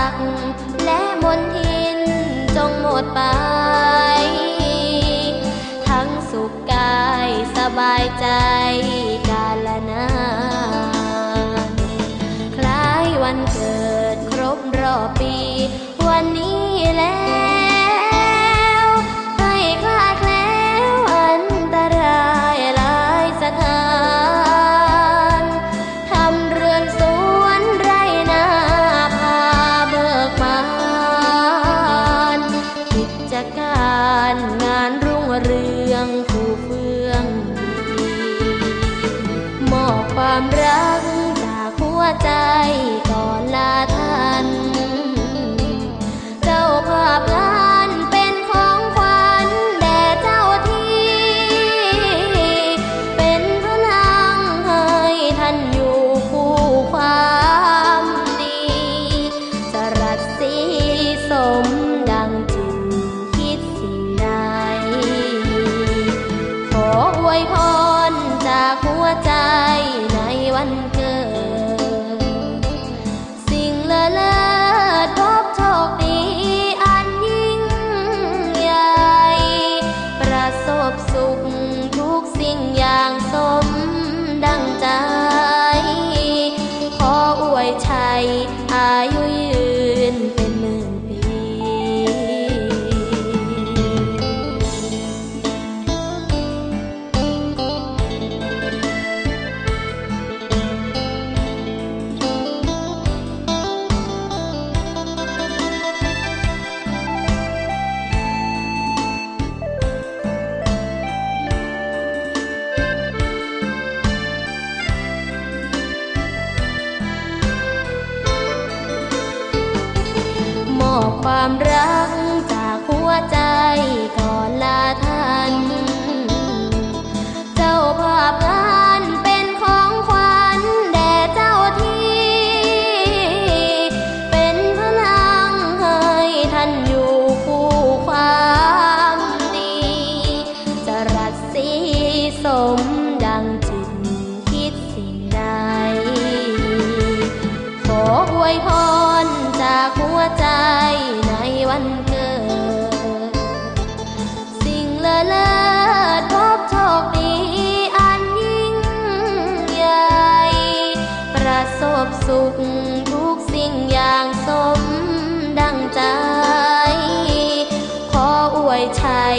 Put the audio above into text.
ักและมนทินจงหมดไป ทั้งสุขกายสบายใจกาลนานคล้ายวันเกิดครบรอบปี วันนี้แล้ว ใจ ชัยอายุยื ความรักจากหัวใจก่อนลาท่าน เจ้าภาพงานเป็นของขวัญแด่เจ้าที่ เป็นพลังให้ท่านอยู่คู่ความดีจะรัสสีสมดังจิตคิดสิ่งใดขออวยพร จากหัวใจในวันเกิด สิ่งเลอเลิศพบโชคดีอันยิ่งใหญ่ ประสบสุขทุกสิ่งอย่างสมดังใจ ขออวยชัย